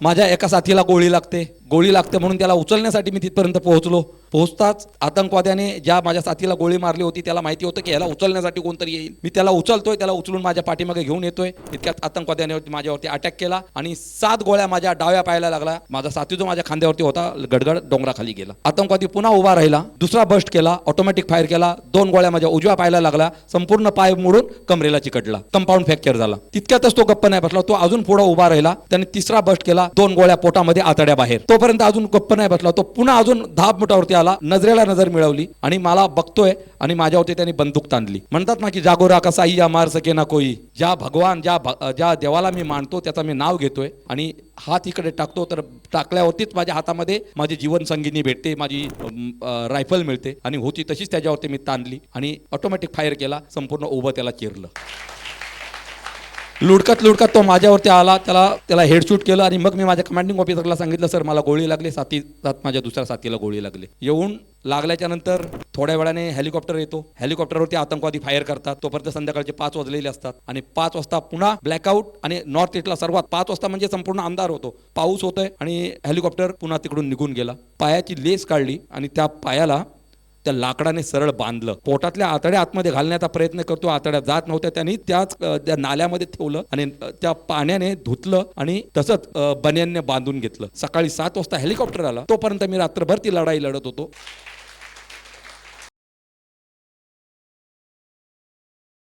माझ्या एका साथीला गोळी लागते. गोळी लागते म्हणून त्याला उचलण्यासाठी मी तिथपर्यंत पोहोचलो. पोहोचताच आतंकवाद्याने ज्या माझ्या साथीला गोळी मारली होती त्याला माहिती होतं की याला उचलण्यासाठी कोणतरी येईल. मी त्याला उचलतोय त्याला उचलून माझ्या पाठीमागे घेऊन येतोय. इतक्यात आतंकवाद्याने माझ्यावरती अटॅक केला आणि सात गोळ्या माझ्या डाव्या पायाला लागला. माझा साथी जो माझ्या खांद्यावरती होता गडगड डोंगराखाली गेला. आतंकवादी पुन्हा उभा राहिला दुसरा बस्ट केला ऑटोमॅटिक फायर केला दोन गोळ्या माझ्या उजव्या पायाला लागला संपूर्ण पाय मोडून कमरेला चिकटला कंपाऊंड फ्रॅक्चर झाला. तितक्यातच तो गप्प नाही बसला तो अजून पुढे उभा राहिला त्याने तिसरा बस्ट केला दोन गोळ्या पोटामध्ये आतड्या बाहेर. तोपर्यंत अजून गप्प नाही बसला तो पुन्हा अजून दहा फुटावरती आला नजरेला नजर मिळवली आणि मला बघतोय आणि माझ्यावरती त्यांनी बंदूक ताणली. म्हणतात ना की जागोरा कसाही या मार सके ना कोई. ज्या भगवान ज्या ज्या देवाला मी मानतो त्याचा मी नाव घेतोय आणि हात इकडे टाकतो तर टाकल्यावरतीच माझ्या हातामध्ये माझी जीवनसंगिनी भेटते माझी रायफल मिळते आणि होती तशीच त्याच्यावरती मी ताणली आणि ऑटोमॅटिक फायर केला संपूर्ण उभं त्याला चिरलं. लुडकत लुडकत तो माझ्यावरती आला त्याला त्याला हेडशूट केलं आणि मग मी माझ्या कमांडिंग ऑफिसरला सांगितलं सर मला गोळी लागली साथी साथ माझ्या दुसऱ्या साथीला गोळी लागली. येऊन लागल्याच्या नंतर थोड्या वेळाने हेलिकॉप्टर येतो. हेलिकॉप्टरवरती आतंकवादी फायर करतात. तोपर्यंत संध्याकाळचे पाच वाजलेले असतात. आणि पाच वाजता पुन्हा ब्लॅकआउट आणि नॉर्थ ईस्टला सर्वात पाच वाजता म्हणजे संपूर्ण अंधार होतो. पाऊस होतोय आणि हेलिकॉप्टर पुन्हा तिकडून निघून गेला. पायाची लेस काढली आणि त्या पायाला त्या लाकडाने सरळ बांधलं. पोटातल्या आतड्या आतमध्ये घालण्याचा प्रयत्न करतो. आतड्या जात नव्हत्या. त्यांनी त्याच त्या नाल्यामध्ये ठेवलं आणि त्या पाण्याने धुतलं आणि तसंच बन्यांनी बांधून घेतलं. सकाळी सात वाजता हेलिकॉप्टर आला. तोपर्यंत मी रात्रभर ती लढाई लढत होतो.